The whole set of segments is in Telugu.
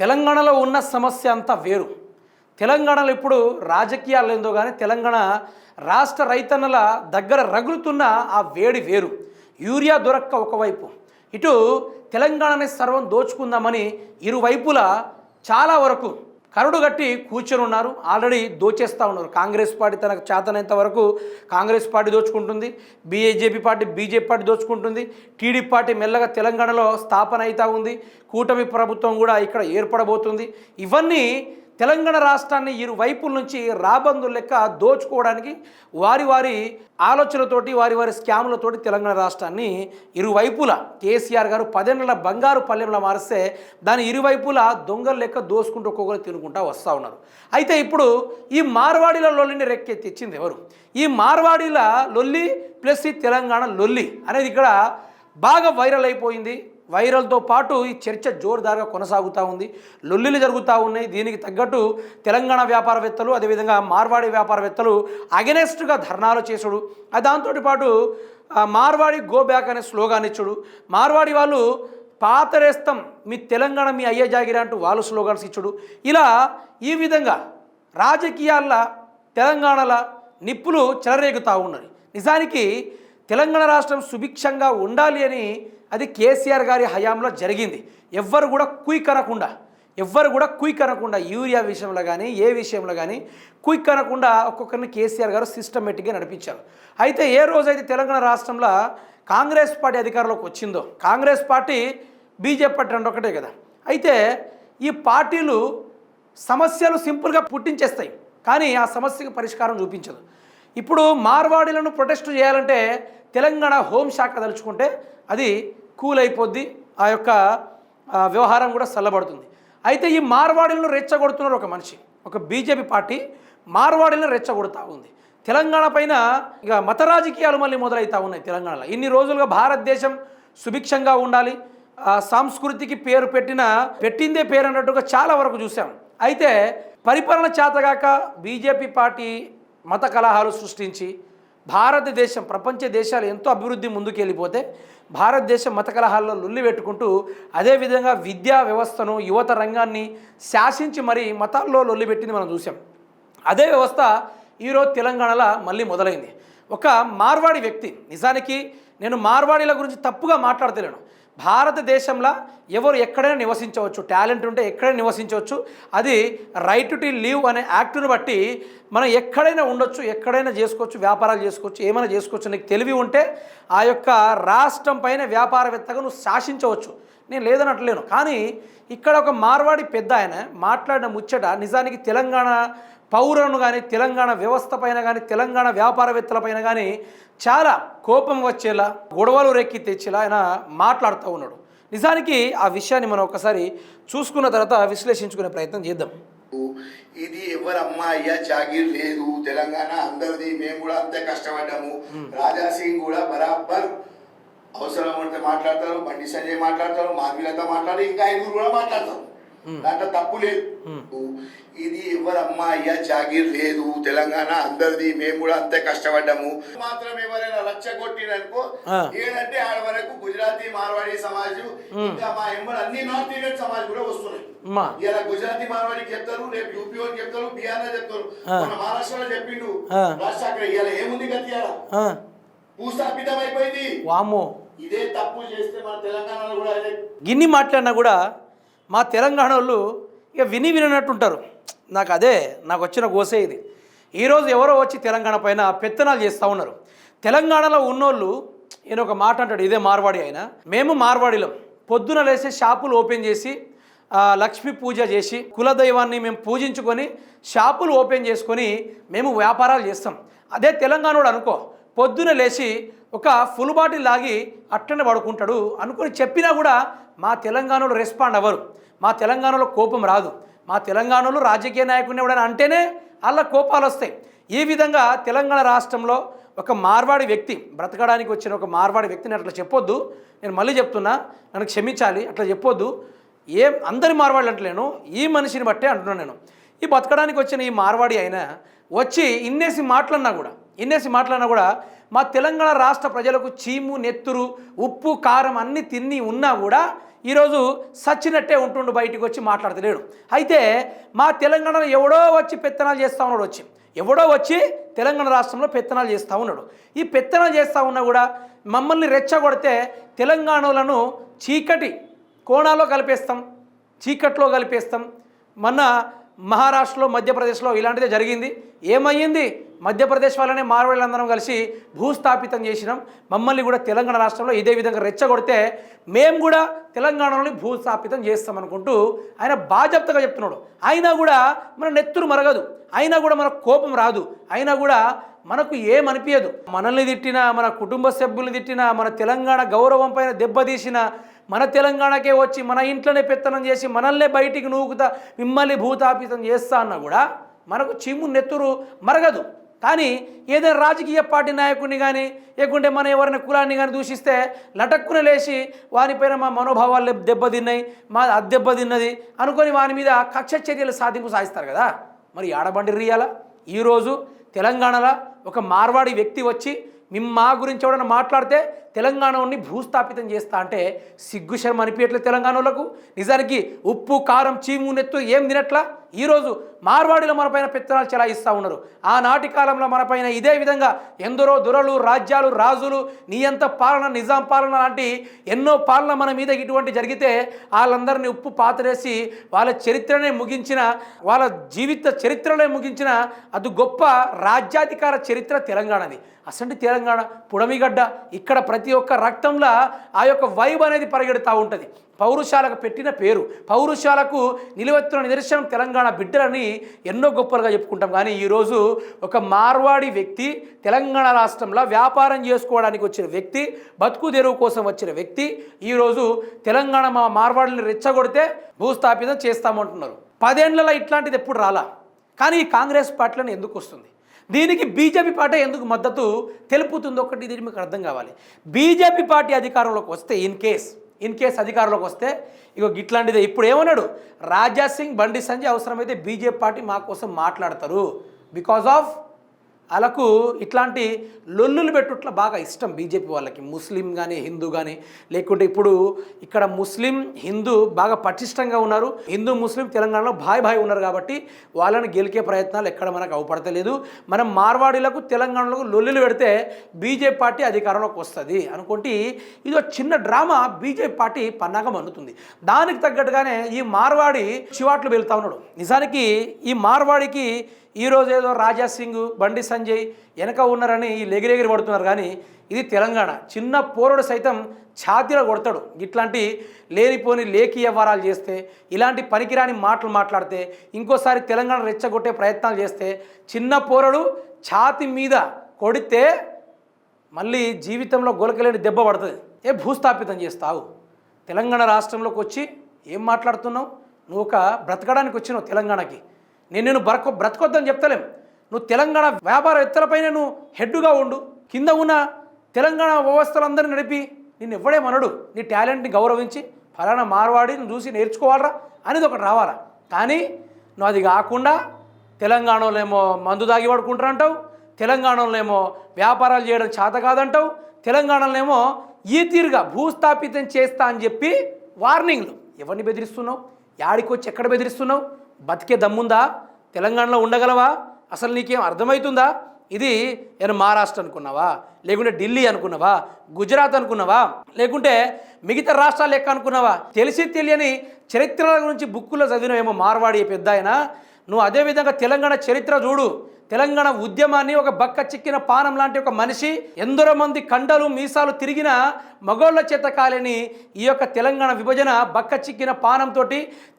తెలంగాణలో ఉన్న సమస్య అంతా వేరు. తెలంగాణలో ఇప్పుడు రాజకీయాలు ఏందో కానీ తెలంగాణ రాష్ట్ర రైతన్నల దగ్గర రగులుతున్న ఆ వేడి వేరు. యూరియా దొరక్క ఒకవైపు. ఇటు తెలంగాణని సర్వం దోచుకుందామని ఇరువైపులా చాలా వరకు కరుడు గట్టి కూర్చొని ఉన్నారు. ఆల్రెడీ దోచేస్తూ ఉన్నారు. కాంగ్రెస్ పార్టీ తనకు చేతనంత వరకు కాంగ్రెస్ పార్టీ దోచుకుంటుంది. బీజేపీ పార్టీ బీజేపీ పార్టీ దోచుకుంటుంది. టీడీపీ పార్టీ మెల్లగా తెలంగాణలో స్థాపన అవుతూ ఉంది. కూటమి ప్రభుత్వం కూడా ఇక్కడ ఏర్పడబోతుంది. ఇవన్నీ తెలంగాణ రాష్ట్రాన్ని ఇరు వైపుల నుంచి రాబందు లెక్క దోచుకోవడానికి వారి వారి ఆలోచనలతోటి వారి వారి స్కాములతోటి తెలంగాణ రాష్ట్రాన్ని ఇరువైపులా కేసీఆర్ గారు పదేళ్ళ బంగారు పల్లెంలో మారిస్తే దాని ఇరువైపులా దొంగల లెక్క దోసుకుంటూ ఒక్కొక్కరు తినుకుంటా వస్తూ ఉన్నారు. అయితే ఇప్పుడు ఈ మార్వాడీల లొల్లిని రెక్కెత్తిచ్చింది తెచ్చింది ఎవరు? ఈ మార్వాడీల లొల్లి ప్లస్ ఈ తెలంగాణ లొల్లి అనేది ఇక్కడ బాగా వైరల్ అయిపోయింది. వైరల్తో పాటు ఈ చర్చ జోరుదారుగా కొనసాగుతూ ఉంది. లొల్లిలు జరుగుతూ ఉన్నాయి. దీనికి తగ్గట్టు తెలంగాణ వ్యాపారవేత్తలు అదేవిధంగా మార్వాడి వ్యాపారవేత్తలు అగెనెస్ట్గా ధర్నాలు చేసుడు. అది దాంతో పాటు మార్వాడి గో బ్యాక్ అనే స్లోగాన్ ఇచ్చుడు. మార్వాడి వాళ్ళు పాతరేస్తాం మీ తెలంగాణ మీ అయ్యే జాగిరా అంటూ వాళ్ళు స్లోగాన్స్ ఇచ్చుడు. ఇలా ఈ విధంగా రాజకీయాల్లో తెలంగాణలో నిప్పులు చెలరేగుతూ ఉన్నది. నిజానికి తెలంగాణ రాష్ట్రం సుభిక్షంగా ఉండాలి అని అది కేసీఆర్ గారి హయాంలో జరిగింది. ఎవ్వరు కూడా క్విక్ అనకుండా ఎవ్వరు కూడా క్విక్ అనకుండా యూరియా విషయంలో కానీ ఏ విషయంలో కానీ క్విక్ అనకుండా ఒక్కొక్కరిని కేసీఆర్ గారు సిస్టమేటిక్గా నడిపించారు. అయితే ఏ రోజైతే తెలంగాణ రాష్ట్రంలో కాంగ్రెస్ పార్టీ అధికారంలోకి వచ్చిందో కాంగ్రెస్ పార్టీ బీజేపీ పార్టీ రెండు ఒకటే కదా. అయితే ఈ పార్టీలు సమస్యలు సింపుల్గా పుట్టించేస్తాయి. కానీ ఆ సమస్యకు పరిష్కారం చూపించదు. ఇప్పుడు మార్వాడీలను ప్రొటెస్ట్ చేయాలంటే తెలంగాణ హోంశాఖ తలుచుకుంటే అది కూల్ అయిపోద్ది ఆ యొక్క వ్యవహారం కూడా చల్లబడుతుంది. అయితే ఈ మార్వాడీలను రెచ్చగొడుతున్నారు ఒక మనిషి ఒక బీజేపీ పార్టీ మార్వాడీలను రెచ్చగొడుతూ ఉంది. తెలంగాణ పైన ఇక మత రాజకీయాలు మళ్ళీ మొదలవుతూ ఉన్నాయి తెలంగాణలో. ఇన్ని రోజులుగా భారతదేశం సుభిక్షంగా ఉండాలి సాంస్కృతికి సంస్కృతికి పేరు పెట్టిన పెట్టిందే పేరు అన్నట్టుగా చాలా వరకు చూసాం అయితే పరిపాలన చేతగాక బీజేపీ పార్టీ మత కలహాలు సృష్టించి భారతదేశం ప్రపంచ దేశాలు ఎంతో అభివృద్ధి ముందుకెళ్ళిపోతే భారతదేశం మత కలహాల్లో లొల్లి పెట్టుకుంటూ అదేవిధంగా విద్యా వ్యవస్థను యువత రంగాన్ని శాసించి మరీ మతాల్లో లొల్లి పెట్టింది మనం చూసాం అదే వ్యవస్థ ఈరోజు తెలంగాణలో మళ్ళీ మొదలైంది. ఒక మార్వాడి వ్యక్తి నిజానికి నేను మార్వాడీల గురించి తప్పుగా మాట్లాడతలేను. భారతదేశంలో ఎవరు ఎక్కడైనా నివసించవచ్చు. టాలెంట్ ఉంటే ఎక్కడైనా నివసించవచ్చు. అది రైట్ టు లీవ్ అనే యాక్ట్ను బట్టి మనం ఎక్కడైనా ఉండొచ్చు ఎక్కడైనా చేసుకోవచ్చు వ్యాపారాలు చేసుకోవచ్చు ఏమైనా చేసుకోవచ్చు. నీకు తెలివి ఉంటే ఆ యొక్క రాష్ట్రం పైన వ్యాపారవేత్తగా నువ్వు శాసించవచ్చు. నేను లేదనట్లేను. కానీ ఇక్కడ ఒక మార్వాడి పెద్ద ఆయన మాట్లాడిన ముచ్చట నిజానికి తెలంగాణ పౌరులను కానీ తెలంగాణ వ్యవస్థ పైన కానీ తెలంగాణ వ్యాపారవేత్తల పైన కానీ చాలా కోపం వచ్చేలా గొడవలు రేక్కి తెచ్చేలా ఆయన మాట్లాడుతూ ఉన్నాడు. నిజానికి ఆ విషయాన్ని మనం ఒకసారి చూసుకున్న తర్వాత విశ్లేషించుకునే ప్రయత్నం చేద్దాం. ఇది ఎవరమ్మా అయ్యా జాగీర్ లేదు. తెలంగాణ అందరిది మేము కూడా అంతే కష్టపడ్డాము. రాజా సింగ్ కూడా బరాబర్ అవసరం ఉంటే మాట్లాడతారు బండి సంజయ్ మాట్లాడతారు మాధవీలత మాట్లాడు ఇంకా ఐదుగురు కూడా మాట్లాడతారు. దాంట్లో తప్పు లేదు. ఇది ఎవరమ్మా అయ్యా జాగీర్ లేదు తెలంగాణ అందరిది మేము కూడా అంతే కష్టపడ్డాము. మాత్రం ఎవరైనా లక్ష కొట్టిరనుకో ఆ. ఏంటంటే ఆడ వరకు గుజరాతీ మార్వాడి సమాజం ఇంకా మా ఎమ్మడి అన్ని నార్త్ ఇండియన్ సమాజ్ కూడా వస్తున్నాయి. ఇలా గుజరాతీ మార్వాడికి చెప్తారు రేపు యూపీ వాళ్ళకి చెప్తారు బీహార్లో చెప్తారు. మన మహారాష్ట్రలో చెప్పిండు. అక్కడ ఇలా ఏముంది గతి ఇలా భూస్థాపితం అయిపోయింది వామ్మో. ఇదే తప్పు చేస్తే మన తెలంగాణలో కూడా గిన్ని మాట్లాడినా కూడా మా తెలంగాణ వాళ్ళు ఇక విని వినట్టుంటారు నాకు అదే నాకు వచ్చిన గోసే ఇది. ఈరోజు ఎవరో వచ్చి తెలంగాణ పైన పెత్తనాలు చేస్తూ ఉన్నారు. తెలంగాణలో ఉన్నోళ్ళు ఈయన ఒక మాట అంటాడు ఇదే మార్వాడి అయినా మేము మార్వాడిలం. పొద్దున లేసి షాపులు ఓపెన్ చేసి లక్ష్మీ పూజ చేసి కులదైవాన్ని మేము పూజించుకొని షాపులు ఓపెన్ చేసుకొని మేము వ్యాపారాలు చేస్తాం. అదే తెలంగాణోడు అనుకో పొద్దున లేచి ఒక ఫుల్ బాటిల్ లాగి అట్టనే పడుకుంటాడు అనుకుని చెప్పినా కూడా మా తెలంగాణలో రెస్పాండ్ అవ్వరు. మా తెలంగాణలో కోపం రాదు. మా తెలంగాణలో రాజకీయ నాయకుడిని ఎవడైనా అంటేనే వాళ్ళ కోపాలు వస్తాయి. ఈ విధంగా తెలంగాణ రాష్ట్రంలో ఒక మార్వాడి వ్యక్తి బ్రతకడానికి వచ్చిన ఒక మార్వాడి వ్యక్తిని అట్లా చెప్పొద్దు. నేను మళ్ళీ చెప్తున్నా నన్ను క్షమించాలి అట్లా చెప్పొద్దు. ఏం అందరి మార్వాడి అంటలేను ఈ మనిషిని బట్టే అంటున్నాను నేను. ఈ బతకడానికి వచ్చిన ఈ మార్వాడి అయినా వచ్చి ఇన్నేసి మాట్లాడినా కూడా ఇన్నేసి మాట్లాడినా కూడా మా తెలంగాణ రాష్ట్ర ప్రజలకు చీము నెత్తురు ఉప్పు కారం అన్నీ తిని ఉన్నా కూడా ఈరోజు సచ్చినట్టే ఉంటుండు బయటికి వచ్చి మాట్లాడతలేడు. అయితే మా తెలంగాణలో ఎవడో వచ్చి పెత్తనాలు చేస్తా ఉన్నాడు వచ్చి. ఎవడో వచ్చి తెలంగాణ రాష్ట్రంలో పెత్తనాలు చేస్తూ ఉన్నాడు. ఈ పెత్తనాలు చేస్తూ ఉన్నా కూడా మమ్మల్ని రెచ్చగొడితే తెలంగాణలను చీకటి కోణాల్లో కలిపేస్తాం చీకట్లో కలిపేస్తాం. మన మహారాష్ట్రలో మధ్యప్రదేశ్లో ఇలాంటిదే జరిగింది. ఏమయ్యింది? మధ్యప్రదేశ్ వాళ్ళనే మార్వాళ్ళందరం కలిసి భూస్థాపితం చేసినాం. మమ్మల్ని కూడా తెలంగాణ రాష్ట్రంలో ఇదే విధంగా రెచ్చగొడితే మేము కూడా తెలంగాణలోని భూస్థాపితం చేస్తామనుకుంటూ ఆయన బాజప్తగా చెప్తున్నాడు. అయినా కూడా మన నెత్తురు మరగదు. అయినా కూడా మన కోపం రాదు. అయినా కూడా మనకు ఏమనిపించదు మనల్ని తిట్టినా మన కుటుంబ సభ్యుల్ని తిట్టినా మన తెలంగాణ గౌరవం పైన దెబ్బతీసిన మన తెలంగాణకే వచ్చి మన ఇంట్లోనే పెత్తనం చేసి మనల్నే బయటికి నూకుతా మిమ్మల్ని భూతాపితం చేస్తా అన్నా కూడా మనకు చిమ్ము నెత్తురు మరగదు. కానీ ఏదైనా రాజకీయ పార్టీ నాయకుడిని కానీ లేకుంటే మన ఎవరైనా కులాన్ని కానీ దూషిస్తే లటక్కున లేచి వానిపైన మా మనోభావాలు దెబ్బతిన్నాయి మా అద్దెబ్బతిన్నది అనుకొని వాని మీద కక్ష చర్యలు సాధింపు సాధిస్తారు కదా. మరి ఆడబండి రియాల ఈరోజు తెలంగాణలో ఒక మార్వాడి వ్యక్తి వచ్చి మిమ్మ మా గురించి ఎవడన్నా మాట్లాడితే తెలంగాణని భూస్థాపితం చేస్తా అంటే సిగ్గు శర్మ అనిపించట్లేదు తెలంగాణలకు నిజానికి ఉప్పు కారం చీము నెత్తు ఏం తినట్లా? ఈరోజు మార్వాడిలో మనపైన పెత్తనాలు చెలాయిస్తూ ఉన్నారు. ఆనాటి కాలంలో మనపైన ఇదే విధంగా ఎందరో దొరలు రాజ్యాలు రాజులు నియంత పాలన నిజాం పాలన లాంటి ఎన్నో పాలన మన మీద ఇటువంటి జరిగితే వాళ్ళందరినీ ఉప్పు పాతరేసి వాళ్ళ చరిత్రనే ముగించిన వాళ్ళ జీవిత చరిత్రనే ముగించిన అది గొప్ప రాజ్యాధికార చరిత్ర తెలంగాణది. అసంటి తెలంగాణ పుడమిగడ్డ ఇక్కడ ప్రతి ప్రతి ఒక్క రక్తంలో ఆ యొక్క వైబ్ అనేది పరిగెడుతూ ఉంటుంది. పౌరుషాలకు పెట్టిన పేరు పౌరుషాలకు నిలువెత్తున నిదర్శనం తెలంగాణ బిడ్డలని ఎన్నో గొప్పలుగా చెప్పుకుంటాం. కానీ ఈరోజు ఒక మార్వాడి వ్యక్తి తెలంగాణ రాష్ట్రంలో వ్యాపారం చేసుకోవడానికి వచ్చిన వ్యక్తి బతుకు తెరువు కోసం వచ్చిన వ్యక్తి ఈరోజు తెలంగాణ మా మార్వాడిని రెచ్చగొడితే భూస్థాపితం చేస్తామంటున్నారు. పదేళ్ళలో ఇట్లాంటిది ఎప్పుడు రాలా? కానీ ఈ కాంగ్రెస్ పార్టీలను ఎందుకు వస్తుంది? దీనికి బీజేపీ పార్టీ ఎందుకు మద్దతు తెలుపుతుందో ఒకటి దీనికి మీకు అర్థం కావాలి. బీజేపీ పార్టీ అధికారంలోకి వస్తే ఇన్ కేస్ ఇన్ కేస్ అధికారంలోకి వస్తే ఇగో ఇట్లాంటిదే ఇప్పుడు ఏమన్నాడు? రాజా సింగ్ బండి సంజయ్ అవసరమైతే బీజేపీ పార్టీ మా కోసం మాట్లాడతారు. బికాజ్ ఆఫ్ వాళ్ళకు ఇట్లాంటి లొల్లులు పెట్టుట్ల బాగా ఇష్టం బీజేపీ వాళ్ళకి. ముస్లిం కానీ హిందూ కానీ లేకుంటే ఇప్పుడు ఇక్కడ ముస్లిం హిందూ బాగా పటిష్టంగా ఉన్నారు. హిందూ ముస్లిం తెలంగాణలో భాయ్ భాయ్ ఉన్నారు కాబట్టి వాళ్ళని గెలికే ప్రయత్నాలు ఎక్కడ మనకు అవపడతలేదు. మనం మార్వాడీలకు తెలంగాణలో లొల్లులు పెడితే బీజేపీ పార్టీ అధికారంలోకి వస్తుంది అనుకుంటే ఇది ఒక చిన్న డ్రామా బీజేపీ పార్టీ పన్నాగం అందుతుంది. దానికి తగ్గట్టుగానే ఈ మార్వాడి చివాట్లు వెళ్తా ఉన్నాడు. నిజానికి ఈ మార్వాడికి ఈరోజు ఏదో రాజా సింగ్ బండి సంజయ్ వెనక ఉన్నారని లెగిరెగిరి పడుతున్నారు కానీ ఇది తెలంగాణ. చిన్న పోరుడు సైతం ఛాతీలో కొడతాడు. ఇట్లాంటి లేనిపోని లేఖి వ్యవహారాలు చేస్తే ఇలాంటి పనికిరాని మాటలు మాట్లాడితే ఇంకోసారి తెలంగాణ రెచ్చగొట్టే ప్రయత్నాలు చేస్తే చిన్న పోరడు ఛాతి మీద కొడితే మళ్ళీ జీవితంలో గొలకలేని దెబ్బ పడుతుంది. ఏ భూస్థాపితం చేస్తావు? తెలంగాణ రాష్ట్రంలోకి వచ్చి ఏం మాట్లాడుతున్నావు? నువ్వు ఒక బ్రతకడానికి వచ్చినావు తెలంగాణకి. నేను నేను బ్రక బ్రతకొద్దని చెప్తలేం. నువ్వు తెలంగాణ వ్యాపారవేత్తలపైనే నువ్వు హెడ్డుగా ఉండు. కింద ఉన్న తెలంగాణ వ్యవస్థలందరినీ నడిపి నిన్ను ఎవడేమనడు నీ టాలెంట్ని గౌరవించి ఫలానా మార్వాడి నువ్వు చూసి నేర్చుకోవాలరా అనేది ఒకటి రావాలా. కానీ నువ్వు అది కాకుండా తెలంగాణలో ఏమో మందు దాగి పడుకుంటారు అంటావు. తెలంగాణలో ఏమో వ్యాపారాలు చేయడం చేత కాదంటావు. తెలంగాణలో ఏమో ఈ తీరుగా భూస్థాపితం చేస్తా అని చెప్పి వార్నింగ్లు. ఎవరిని బెదిరిస్తున్నావు? యాడికి వచ్చి ఎక్కడ బెదిరిస్తున్నావు? బతికే దమ్ముందా? తెలంగాణలో ఉండగలవా? అసలు నీకేం అర్థమవుతుందా ఇది నేను మహారాష్ట్ర అనుకున్నావా? లేకుంటే ఢిల్లీ అనుకున్నావా? గుజరాత్ అనుకున్నావా? లేకుంటే మిగతా రాష్ట్రాలు లెక్క అనుకున్నావా? తెలిసి తెలియని చరిత్రల గురించి బుక్కులో చదివినవేమో మార్వాడి పెద్ద ఆయన నువ్వు అదేవిధంగా తెలంగాణ చరిత్ర చూడు. తెలంగాణ ఉద్యమాన్ని ఒక బక్క చిక్కిన పానం లాంటి ఒక మనిషి ఎందరో మంది కండలు మీసాలు తిరిగిన మగోళ్ళ చేత కాలేని ఈ యొక్క తెలంగాణ విభజన బక్క చిక్కిన పానంతో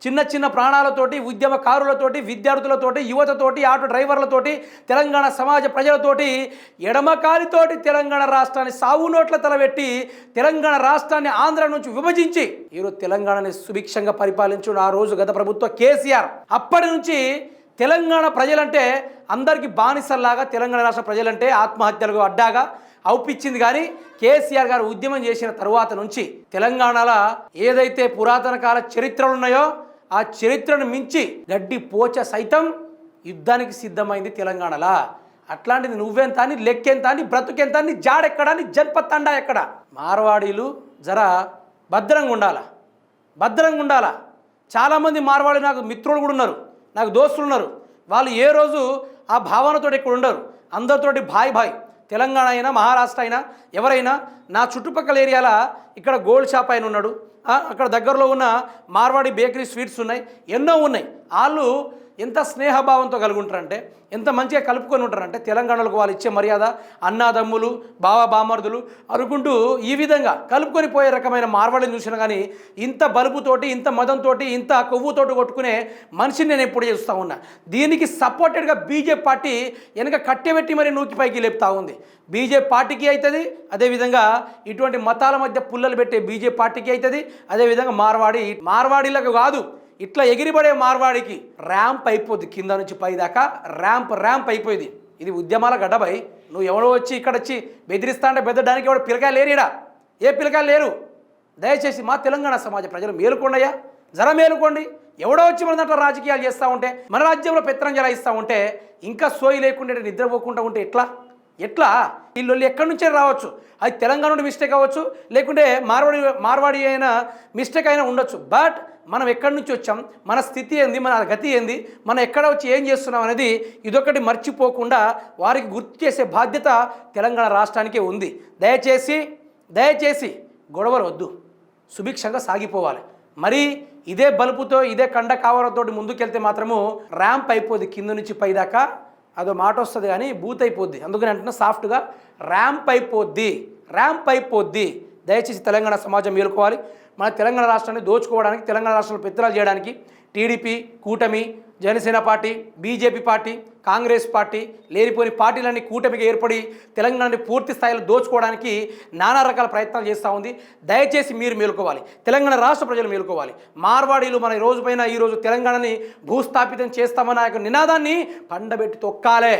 చిన్న చిన్న ప్రాణాలతోటి ఉద్యమకారులతోటి విద్యార్థులతోటి యువతతోటి ఆటో డ్రైవర్లతోటి తెలంగాణ సమాజ ప్రజలతోటి ఎడమకాలితోటి తెలంగాణ రాష్ట్రాన్ని సాగు నోట్ల తలబెట్టి తెలంగాణ రాష్ట్రాన్ని ఆంధ్ర నుంచి విభజించి ఈరోజు తెలంగాణని సుభిక్షంగా పరిపాలించుడు ఆ రోజు గత ప్రభుత్వ కేసీఆర్. అప్పటి నుంచి తెలంగాణ ప్రజలంటే అందరికీ బానిసల్లాగా తెలంగాణ రాష్ట్ర ప్రజలంటే ఆత్మహత్యలకు అడ్డాగా అవుపిచ్చింది కానీ కేసీఆర్ గారు ఉద్యమం చేసిన తరువాత నుంచి తెలంగాణలో ఏదైతే పురాతన కాల చరిత్రలు ఉన్నాయో ఆ చరిత్రను మించి గడ్డి పోచ సైతం యుద్ధానికి సిద్ధమైంది తెలంగాణలా. అట్లాంటిది నువ్వెంత అని లెక్కెంత అని బ్రతుకెంత అని జాడెక్కడ అని జన్పత్తండా ఎక్కడ? మార్వాడీలు జర భద్రంగా ఉండాలా భద్రంగా ఉండాలా చాలామంది మార్వాడి నాకు మిత్రులు కూడా ఉన్నారు. నాకు దోస్తులు ఉన్నారు. వాళ్ళు ఏ రోజు ఆ భావనతో ఇక్కడ ఉండరు. అందరితోటి భాయ్ భాయ్. తెలంగాణ అయినా మహారాష్ట్ర అయినా ఎవరైనా నా చుట్టుపక్కల ఏరియాల ఇక్కడ గోల్డ్ షాప్ ఆయన ఉన్నాడు. అక్కడ దగ్గరలో ఉన్న మార్వాడి బేకరీ స్వీట్స్ ఉన్నాయి. ఎన్నో ఉన్నాయి. వాళ్ళు ఎంత స్నేహభావంతో కలిగి ఉంటారంటే ఎంత మంచిగా కలుపుకొని ఉంటారంటే తెలంగాణలకు వాళ్ళు ఇచ్చే మర్యాద అన్నాదమ్ములు బావ బామర్దులు అనుకుంటూ ఈ విధంగా కలుపుకొని పోయే రకమైన మార్వాడిని చూసినా కానీ ఇంత బలుపుతోటి ఇంత మదంతో ఇంత కొవ్వుతోటి కొట్టుకునే మనిషిని నేను ఎప్పుడు చూస్తూ ఉన్నా. దీనికి సపోర్టెడ్గా బీజేపీ పార్టీ వెనక కట్టెబెట్టి మరి నూకి పైకి లేపుతా ఉంది. బీజేపీ పార్టీకి అవుతుంది అదేవిధంగా ఇటువంటి మతాల మధ్య పుల్లలు పెట్టే బీజేపీ పార్టీకి అవుతుంది అదేవిధంగా మార్వాడి మార్వాడీలకు కాదు ఇట్లా ఎగిరిపడే మార్వాడికి ర్యాంప్ అయిపోద్ది. కింద నుంచి పై దాకా ర్యాంప్ ర్యాంప్ అయిపోయింది. ఇది ఉద్యమాల గడ్డపై నువ్వు ఎవడో వచ్చి ఇక్కడ వచ్చి బెదిరిస్తా అంటే బెదడానికి ఎవడు పిలకాయ లేరు ఏ పిలకాయ లేరు? దయచేసి మా తెలంగాణ సమాజ ప్రజలు మేలుకోండియా జర మేలుకోండి. ఎవడో వచ్చి మన దాంట్లో రాజకీయాలు చేస్తూ ఉంటే మన రాజ్యంలో పెత్తనం ఇస్తూ ఉంటే ఇంకా సోయి లేకుండా నిద్రపోకుండా ఉంటే ఎట్లా? ఎట్లా? వీళ్ళు ఎక్కడి నుంచే రావచ్చు? అది తెలంగాణ నుండి మిస్టేక్ అవ్వచ్చు లేకుంటే మార్వాడి మార్వాడి అయినా మిస్టేక్ అయినా ఉండొచ్చు. బట్ మనం ఎక్కడి నుంచి వచ్చాం? మన స్థితి ఏంది? మన గతి ఏంది? మనం ఎక్కడ వచ్చి ఏం చేస్తున్నాం అనేది ఇదొకటి మర్చిపోకుండా వారికి గుర్తు చేసే బాధ్యత తెలంగాణ రాష్ట్రానికే ఉంది. దయచేసి దయచేసి గొడవలు వద్దు. సుభిక్షంగా సాగిపోవాలి. మరి ఇదే బలుపుతో ఇదే కండ కావాలతోటి ముందుకెళ్తే మాత్రము ర్యాంప్ అయిపోద్ది కింద నుంచి పైదాకా. అదో మాట వస్తుంది కానీ బూత్ అయిపోద్ది. అందుకని అంటున్నా సాఫ్ట్గా ర్యాంప్ అయిపోద్ది. ర్యాంప్ అయిపోద్ది. దయచేసి తెలంగాణ సమాజం మేలుకోవాలి. మన తెలంగాణ రాష్ట్రాన్ని దోచుకోవడానికి తెలంగాణ రాష్ట్రంలో పెత్తనాలు చేయడానికి టీడీపీ కూటమి Janasena party BJP party Congress party లేనిపోని పార్టీలన్నీ కూటమికి ఏర్పడి తెలంగాణని పూర్తి స్థాయిలో దోచుకోవడానికి నానా రకాల ప్రయత్నాలు చేస్తూ ఉంది. దయచేసి మీరు మేలుకోవాలి. తెలంగాణ రాష్ట్ర ప్రజలు మేలుకోవాలి. మార్వాడీలు మన రోజు పైన ఈరోజు తెలంగాణని భూస్థాపితం చేస్తామన్న ఆ యొక్క నినాదాన్ని పండబెట్టి తొక్కాలే.